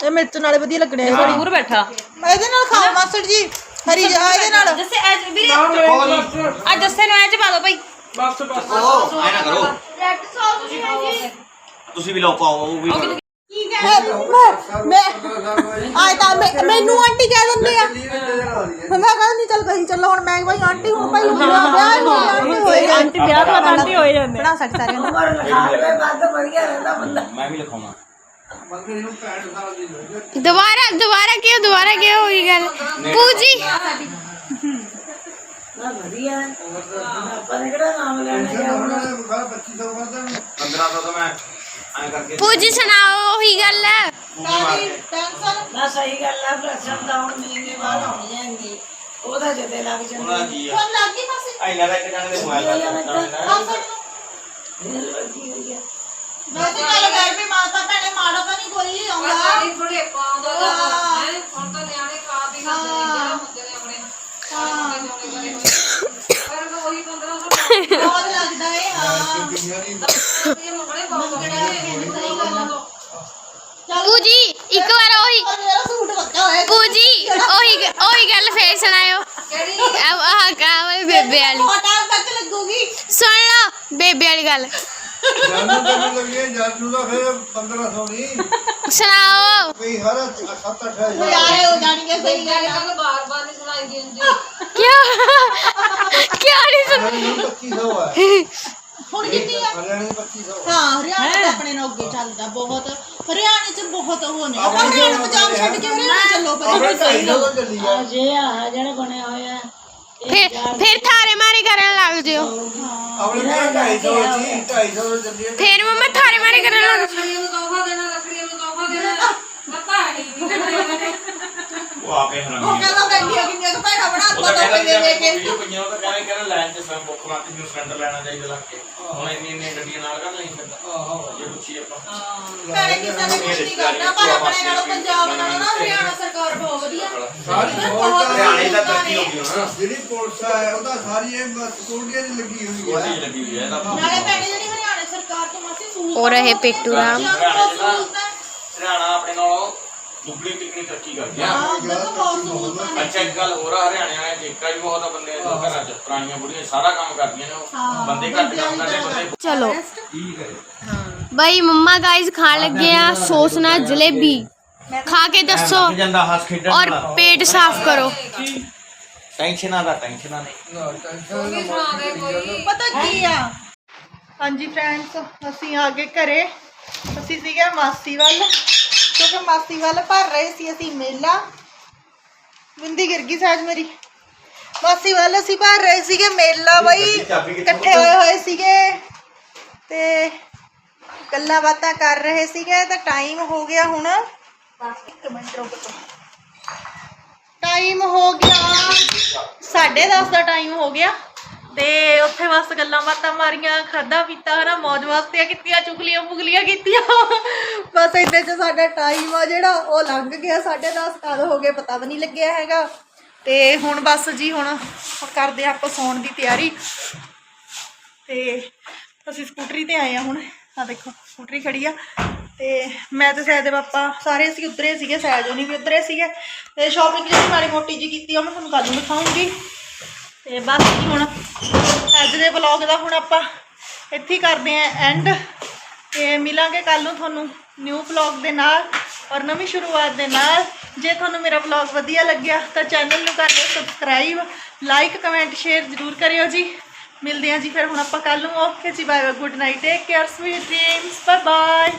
ਕੇ ਇਹ ਮਿਰਚ ਨਾਲੇ ਵਧੀਆ ਲੱਗਣੇ ਆ ਦੂਰ ਬੈਠਾ। ਇਹਦੇ ਨਾਲ ਖਾਓ ਮਾਸਟਰ ਜੀ। ਹਰੀ ਜਾ ਇਹਦੇ ਨਾਲ। ਜੱਸੇ ਐ ਵੀਰੇ ਆ ਜੱਸੇ ਨੂੰ ਐ ਚ ਪਾ ਦੋ ਭਾਈ। ਉਹ ਐ ਨਾ ਕਰੋ। ਤੁਸੀਂ ਵੀ ਲਓ ਪਾਓ ਉਹ ਵੀ ਲਓ। ਮੈਂ ਮੈਂ ਆਏ ਤਾਂ ਮੈਂ- ਮੈਨੂੰ ਆਂਟੀ ਕਹਿ ਦਿੰਦੇ ਆ। ਮੈਂ ਕਹਿੰਦਾ ਨਹੀਂ ਚੱਲ ਕਹੀਂ ਚੱਲੋ ਹੁਣ ਮੈਂ ਭਾਈ ਆਂਟੀ ਹੁਣ ਭਾਈ ਹੁਣ ਵਿਆਹ ਵਿਆਹ ਨੂੰ ਆਂਟੀ ਹੋਏ ਆਂਟੀ ਵਿਆਹ ਤੋਂ ਬਾਅਦ ਆਂਟੀ ਹੋਏ ਜਾਂਦੇ। ਬਣਾ ਸਕਦਾ ਸਾਰਿਆਂ ਨੂੰ ਮੈਂ ਵੀ ਲਿਖਾਉਣਾ ਦੁਬਾਰਾ ਦੁਬਾਰਾ ਕਿਉਂ ਦੁਬਾਰਾ ਕਿਉਂ ਹੋਈ ਗੱਲ ਪੂਜੀ ਸਾਰਾ 2500 ਕਰਦਾ 1500 ਤਾਂ ਮੈਂ ਐ ਕਰਕੇ ਪੂਜੀ ਸੁਣਾਓ ਉਹੀ ਗੱਲ ਹੈ ਨਾ ਸਹੀ ਗੱਲ ਆ ਪ੍ਰਸ਼ਨ ਤਾਂ ਹੁਣ ਮਹੀਨੇ ਬਾਅਦ ਆਉਣ ਜਾਣਗੇ ਉਹਦਾ ਜਦੇ ਲੱਗ ਜਾਂਦਾ ਉਹਨਾਂ ਕੀ ਆ ਫੋਨ ਲੱਗ ਗਈ ਮਾਸੀ ਐ ਨਾ ਇੱਕ ਜਾਣੇ ਦੇ ਮੋਬਾਈਲ ਲਾ ਕੇ ਫਿਰ ਲੱਗੀ ਹੋਈ ਆ ਮੈਂ ਤੇ ਗੱਲ ਕਰ ਵੀ ਮਾਤਾ ਭੈਣੇ ਮਾੜਾ ਤਾਂ ਨਹੀਂ ਕੋਈ ਆਉਂਦਾ ਸਾਰੀ ਥੋੜੇ ਪਾਉਂਦਾ ਜਦੋਂ ਹੈ ਹੁਣ ਤਾਂ ਨਿਆਣੇ ਖਾ ਪੀ ਖਾਂਦੇ ਨੇ ਜਿਹੜਾ ਹੁੰਦੇ ਨੇ ਆਪਣੇ ਹਾਂ ਪਰ ਉਹੀ 1500 ਬਹੁਤ ਲੱਗਦਾ ਏ ਹਾਂ ਇਹ ਮੰਗਣੇ ਬਹੁਤ ਨੇ ਪੂਜੀ ਇੱਕ ਵਾਰ ਉਹੀ ਪਰ ਮੇਰਾ ਸੂਟ ਵੱਕਾ ਹੋਇਆ ਪੂਜੀ ਉਹੀ ਉਹੀ ਗੱਲ ਫੇਰ ਸੁਣਾਇਓ ਕਿਹੜੀ ਆਹ ਆਹ ਕਾਹ ਬੇਬੇ ਵਾਲੀ ਸੁਣ ਲਓ ਬੇਬੇ ਵਾਲੀ ਗੱਲ। ਜਾਨੂ ਤੈਨੂੰ ਲੱਗੇ ਜਾਨੂ ਦਾ ਫਿਰ 1500 ਨਹੀਂ। ਸੁਣਾਓ। ਕਈ ਹਰ 7-8000 ਯਾਰੇ ਹੋ ਜਾਣਗੇ ਸਹੀ ਗੱਲ ਆ। ਗੱਲ ਬਾਰ-ਬਾਰ ਨਹੀਂ ਸੁਣਾਈ ਦਿੰਦੀ ਕਿਉਂ? ਕਿਉਂ ਨਹੀਂ ਸੁਣ ਹਰਿਆਣੇ ਨੂੰ 2500 ਹੈ ਹੁਣ ਕਿੰਨੀ ਆ? ਹਰਿਆਣੇ ਨੂੰ 2500 ਹਾਂ ਹਰਿਆਣਾ ਤਾਂ ਆਪਣੇ ਨਾਲ ਅੱਗੇ ਚੱਲਦਾ ਬਹੁਤ। ਹਰਿਆਣੇ ਚ ਬਹੁਤ ਨੇ। ਆਪਾਂ ਹਰਿਆਣਾ ਪੰਜਾਬ ਛੱਡ ਕੇ ਹਰਿਆਣਾ ਚੱਲੋ ਆਪਣੇ ਪਹਿਲਾਂ 250 ਤੋਂ ਚੱਲੀ ਆ। ਜੇ ਆ ਜਿਹੜਾ ਬਣਿਆ ਹੋਇਆ ਫਿਰ ਫਿਰ ਥਾਰੇ ਮਾਰੇ ਕਰਨ ਲੱਗ ਜਿਓ। ਆਪਣੇ ਕੋਲ 250 ਸੀ 250 ਤੋਂ ਚੱਲੀ ਆ ਫਿਰ ਮੰਮਾ ਥਾਰੇ ਮਾਰੇ ਕਰਨ ਲੱਗ ਰੱਖੜੀਆਂ ਨੂੰ ਤੋਹਫਾ ਦੇਣਾ ਰੱਖੜੀਆਂ ਨੂੰ ਤੋਹਫਾ ਦੇਣਾ। ਪਤਾ ਹੀ ਨਹੀਂ ਉਹ ਆਪੇ ਉਹ ਹਰਾਮੀ ਆ। ਕਹਿੰਦਾ ਬੈਠੀਆਂ ਕਿੰਨੀਆਂ ਕੁ ਭੈਣਾਂ ਬਣਾ ਉਹ ਤਾ ਤੋਪੇ ਕਹਿੰਦਾ ਦੇ ਦੇ ਕੇ। ਵੀਡੀਓ ਪਈਆਂ ਉਹ ਤਾਂ ਕਹਿੰਦਾ ਕਹਿੰਦਾ ਲਾਈਨ ਤੇ ਸਭ ਬੁੱਕ ਮਾਰਤੀ ਨੂੰ ਸਿਲੰਡਰ ਲੈਣਾ ਚਾਹੀਦਾ ਲੱਗ ਕੇ। ਹੁਣ ਇੰਨੀ ਇੰਨੀ ਗੱਡੀਆਂ ਨਾਲ ਕਰ ਲਈ ਫਿਰਦਾ ਜੇ ਪੁੱਛੀ ਆਪਾਂ। ਭੈਣੇ ਕਿਸੇ ਨੇ ਕੁਝ ਨਹੀਂ ਕਰਨਾ ਪਰ ਆਪਣੇ ਨਾਲੋਂ ਪੰਜਾਬ ਨਾਲੋਂ ਨਾ ਹਰਿਆਣਾ ਸਰਕਾਰ ਬਹੁਤ ਵਧੀਆ। ਸਾਰੀ ਬਹੁਤ ਹਰਿਆਣੇ ਦਾ ਤਰੱਕੀ ਹੋ ਗਈ ਹੁਣ। ਜਿਹੜੀ ਪੁਲਿਸ ਹੈ ਉਹਦਾ ਸਾਰੀ ਇਹ ਸਕੂਟੀਆਂ 'ਚ ਲੱਗੀ ਹੋਈ ਉਹ ਹੈ ਚੀਜ਼ ਲੱਗੀ ਹੋਈ ਹੈ ਇਹਦਾ ਨਾਲੇ ਭੈਣੇ ਜਿਹੜੀ ਹਰਿਆਣਾ ਸਰਕਾਰ ਤੋਂ ਮਾਸੀ ਸਹੂਲਤ ਹੋ ਰਹੇ ਪੇਟੂ ਰਾਮ। ਹਰਿਆਣਾ ਆਪਣੇ ਨਾਲੋਂ ਦੁੱਗਣੀ ਤਿੱਗਣੀ ਤਰੱਕੀ ਕਰ ਗਿਆ ਹਾਂ ਦੇਖੋ ਬਹੁਤ ਸਹੂਲਤਾਂ ਨੇ ਅੱਛਾ ਇੱਕ ਗੱਲ ਹੋਰ ਆ ਹਰਿਆਣੇ ਵਾਲੇ ਠੇਕਾ ਵੀ ਬਹੁਤ ਆ ਬੰਦੇ ਦੇ ਘਰਾਂ 'ਚ ਪੁਰਾਣੀਆਂ ਬੁੜੀਆਂ ਸਾਰਾ ਕੰਮ ਕਰਦੀਆਂ ਨੇ ਉਹ। ਬੰਦੇ ਘੱਟ ਕੰਮ ਕਰਦੇ ਬੰਦੇ ਚਲੋ। ਬਈ ਮੰਮਾ ਗਾਇਸ ਖਾਣ ਲੱਗੇ ਆ ਸੌਸ ਨਾਲ ਜਲੇਬੀ। ਖਾ ਕੇ ਦੱਸੋ। ਲੱਗ ਜਾਂਦਾ ਹੱਸ ਖੇਡਣ ਔਰ ਵਾਲਾ ਪੇਟ ਸਾਫ਼ ਕਰੋ। ਟੈਨਸ਼ਨਾਂ ਦਾ ਟੈਨਸ਼ਨਾਂ ਨਹੀਂ ਕੋਈ ਸੁਣਾ ਦੇ। ਕੋਈ ਪਤਾ ਕੀ ਆ? ਹਾਂਜੀ ਫਰੈਂਡਸ ਅਸੀਂ ਆ ਗਏ ਘਰੇ। ਅਸੀਂ ਸੀਗੇ ਮਾਸੀ ਵੱਲ। ਕਿਉਂਕਿ ਮਾਸੀ ਵੱਲ ਭਰ ਰਹੇ ਸੀ ਅਸੀਂ ਮੇਲਾ। ਬਿੰਦੀ ਗਿਰ ਗਈ ਸਾਜ ਮੇਰੀ। ਮਾਸੀ ਵੱਲ ਅਸੀਂ ਭਰ ਰਹੇ ਸੀਗੇ ਮੇਲਾ ਬਈ ਇਕੱਠੇ ਹੋਏ ਹੋਏ ਸੀਗੇ। ਤੇ ਗੱਲਾਂ ਬਾਤਾਂ ਕਰ ਰਹੇ ਸੀਗੇ ਤਾਂ ਟਾਈਮ ਹੋ ਗਿਆ ਹੁਣ। ਇੱਕ ਮਿੰਟ ਰੁਕ ਤੋ ਟਾਈਮ ਹੋ ਗਿਆ। 10:30 ਦਾ ਟਾਈਮ ਹੋ ਗਿਆ। ਤੇ ਉੱਥੇ ਬਸ ਗੱਲਾਂ ਬਾਤਾਂ ਮਾਰੀਆਂ ਖਾਦਾ ਪੀਤਾ ਹਨਾ ਮौज ਮਸਤੀਆਂ ਕੀਤੀਆਂ ਚੁਗਲੀਆਂ ਮੁਗਲੀਆਂ ਕੀਤੀਆਂ। ਬਸ ਇੰਨੇ ਚ ਸਾਡਾ ਟਾਈਮ ਆ ਜਿਹੜਾ, ਉਹ ਲੰਘ ਗਿਆ 10:30 ਕਦ ਹੋ ਗਏ, ਪਤਾ ਵੀ ਨਹੀਂ ਲੱਗਿਆ ਹੈਗਾ। ਤੇ ਹੁਣ ਬਸ ਜੀ, ਹੁਣ ਕਰਦੇ ਆ ਆਪਾਂ ਸੌਣ ਦੀ ਤਿਆਰੀ। ਤੇ ਅਸੀਂ ਸਕੂਟਰੀ ਤੇ ਆਏ ਆ ਹੁਣ। ਆ ਦੇਖੋ, ਸਕੂਟਰੀ ਖੜੀ ਆ। ਤੇ ਮੈਂ ਤੇ ਸੈਦ ਦੇ ਪਾਪਾ ਸਾਰੇ ਅਸੀਂ ਉਤਰੇ ਸੀਗੇ ਸੈਜ ਹੋਣੀ ਵੀ ਉਤਰੇ ਸੀਗੇ। ਤੇ ਸ਼ਾਪਿੰਗ ਜਿਹੜੀ ਮਾੜੀ ਮੋਟੀ ਜੀ ਕੀਤੀ ਆ, ਉਹ ਮੈਂ ਤੁਹਾਨੂੰ ਕੱਲ ਨੂੰ ਦਿਖਾਉਂਗੀ। ਤੇ ਬਸ ਜੀ ਹੁਣ ਅੱਜ ਦੇ ਵਲੌਗ ਦਾ ਹੁਣ ਆਪਾਂ ਇੱਥੇ ਕਰਦੇ ਆਂ ਐਂਡ ਤੇ ਮਿਲਾਂਗੇ ਕੱਲ ਨੂੰ ਤੁਹਾਨੂੰ। ਨਿਊ ਵਲੌਗ ਦੇ ਨਾਲ ਔਰ ਨਵੀਂ ਸ਼ੁਰੂਆਤ ਦੇ ਨਾਲ। ਜੇ ਤੁਹਾਨੂੰ ਮੇਰਾ ਵਲੌਗ ਵਧੀਆ ਲੱਗਿਆ, ਤਾਂ ਚੈਨਲ ਨੂੰ ਕਰ ਦਿਓ ਸਬਸਕ੍ਰਾਈਬ ਲਾਈਕ ਕਮੈਂਟ ਸ਼ੇਅਰ ਜ਼ਰੂਰ ਕਰਿਓ ਜੀ। ਮਿਲਦੇ ਹਾਂ ਜੀ ਫਿਰ ਹੁਣ ਆਪਾਂ ਕੱਲ ਨੂੰ। Okay ji bye bye good night take care sweet dreams bye bye